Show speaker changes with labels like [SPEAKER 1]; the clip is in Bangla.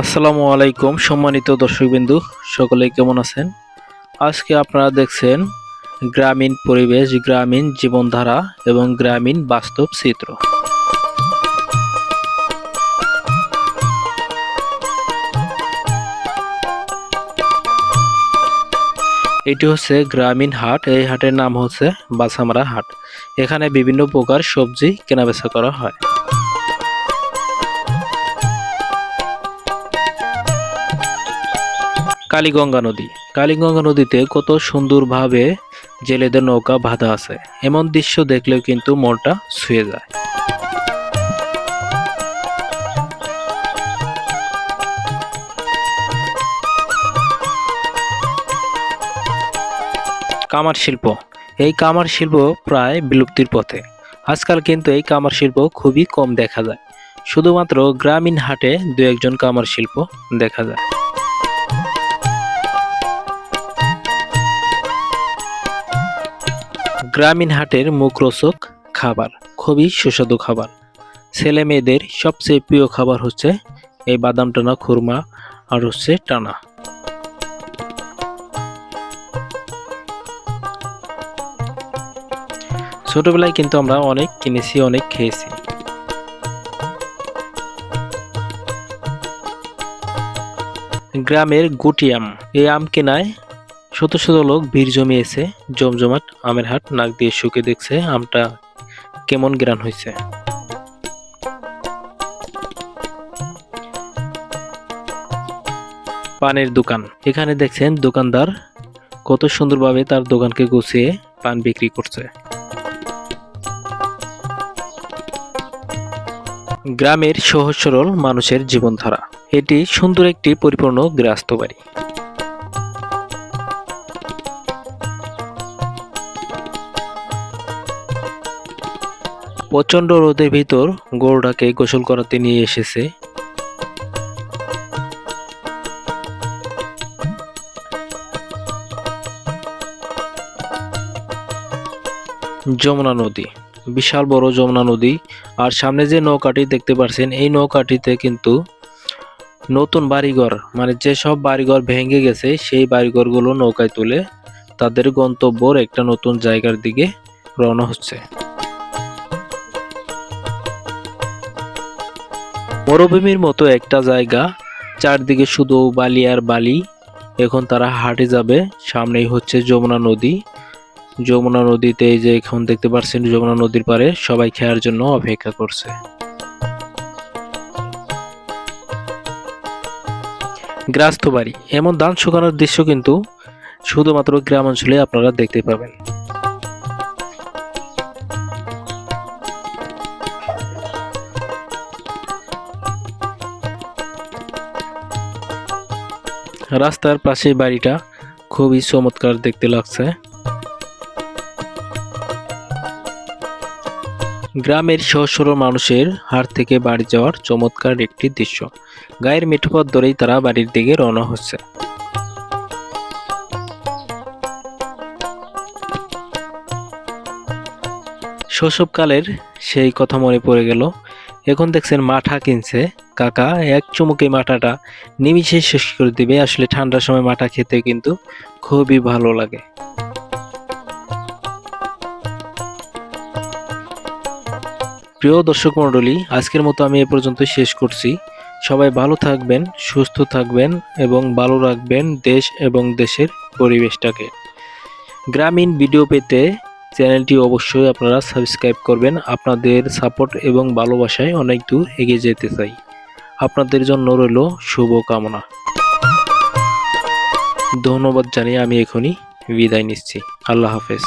[SPEAKER 1] আসসালামু আলাইকুম, সম্মানিত দর্শকবিন্দু সকলে কেমন আছেন? আজকে আপনারা দেখছেন গ্রামীণ পরিবেশ, গ্রামীণ জীবনধারা এবং গ্রামীণ বাস্তব চিত্র। এটি হচ্ছে গ্রামীণ হাট, এই হাটের নাম হচ্ছে বাছামারা হাট। এখানে বিভিন্ন প্রকার সবজি কেনাবেচা করা হয়। কালীগঙ্গা নদী। কালীগঙ্গা নদীতে কত সুন্দরভাবে জেলেদের নৌকা বাঁধা আছে। এমন দৃশ্য দেখলেও কিন্তু মনটা ছুঁয়ে যায়। কামার শিল্প। এই কামার শিল্প প্রায় বিলুপ্তির পথে। আজকাল কিন্তু এই কামার শিল্প খুবই কম দেখা যায়। শুধুমাত্র গ্রামীণ হাটে দু একজন কামার শিল্প দেখা যায়। গ্রামীণ হাটের মুখরোচক খাবার, খুবই সুস্বাদু খাবার। ছেলে মেয়েদের সবচেয়ে প্রিয় খাবার হচ্ছে এই বাদাম টানা, খুরমা আর হচ্ছে টানা। ছোটবেলায় কিন্তু আমরা অনেক কিনেছি, অনেক খেয়েছি। গ্রামের গুটি আম, এই আম কেনায় শত শত লোক ভিড় জমিয়েছে, জমজমাট, আমের হাট, নাক দিয়ে শুকে দেখছে আমটা কেমন গ্রান হয়েছে পানের দোকান। এখানে দেখছেন দোকানদার কত সুন্দরভাবে তার দোকানকে গুছিয়ে পান বিক্রি করছে। গ্রামের সহজ সরল মানুষের জীবনধারা। এটি সুন্দর একটি পরিপূর্ণ গৃহস্থ বাড়ি। প্রচণ্ড রোদের ভিতর গরুটাকে গোসল করাতে নিয়ে এসেছে। যমুনা নদী, বিশাল বড় যমুনা নদী। আর সামনে যে নৌকাটি দেখতে পাচ্ছেন এই নৌকাটিতে কিন্তু নতুন বাড়িঘর মানে যেসব বাড়িঘর ভেঙে গেছে, সেই বাড়িঘরগুলো নৌকায় তুলে তাদের গন্তব্যর একটা নতুন জায়গার দিকে রওনা হচ্ছে। মরুভূমির মতো একটা জায়গা, চারদিকে শুধু বালি আর বালি। এখন তারা হাটে যাবে, সামনেই হচ্ছে যমুনা নদী। যমুনা নদীতে যে এখন দেখতে পাচ্ছেন যমুনা নদীর পারে সবাই খেয়ার জন্য অপেক্ষা করছে। গ্রাস্ত বাড়ি এমন ধান শুকানোর দৃশ্য কিন্তু শুধুমাত্র গ্রাম অঞ্চলে আপনারা দেখতে পাবেন। রাস্তার পাশে বাড়িটা খুবই চমৎকার দেখতে লাগছে। গ্রামের সহসর মানুষের হাট থেকে বাড়ি যাওয়ার চমৎকার একটি দৃশ্য। গায়ের মিঠো পথ ধরেই তারা বাড়ির দিকে রওনা হচ্ছে। শৈশবকালের সেই কথা মনে পড়ে গেল। এখন দেখছেন মাঠা কিনছে। কাকা, এক চুমুকে মাঠাটা নিমিশে শেষ করে দিবে। আসলে ঠান্ডার সময় মাঠা খেতে কিন্তু খুবই ভালো লাগে। প্রিয় দর্শক মণ্ডলী, আজকের মতো আমি এ পর্যন্ত শেষ করছি। সবাই ভালো থাকবেন, সুস্থ থাকবেন এবং ভালো রাখবেন দেশ এবং দেশের পরিবেশটাকে। গ্রামীণ ভিডিও পেতে চ্যানেলটি অবশ্যই আপনারা সাবস্ক্রাইব করবেন। আপনাদের সাপোর্ট এবং ভালোবাসায় অনেক দূর এগিয়ে যেতে চাই। আপনাদের জন্য রইল শুভ কামনা ধন্যবাদ জানিয়ে আমি এখনই বিদায় নিচ্ছি। আল্লাহ হাফেজ।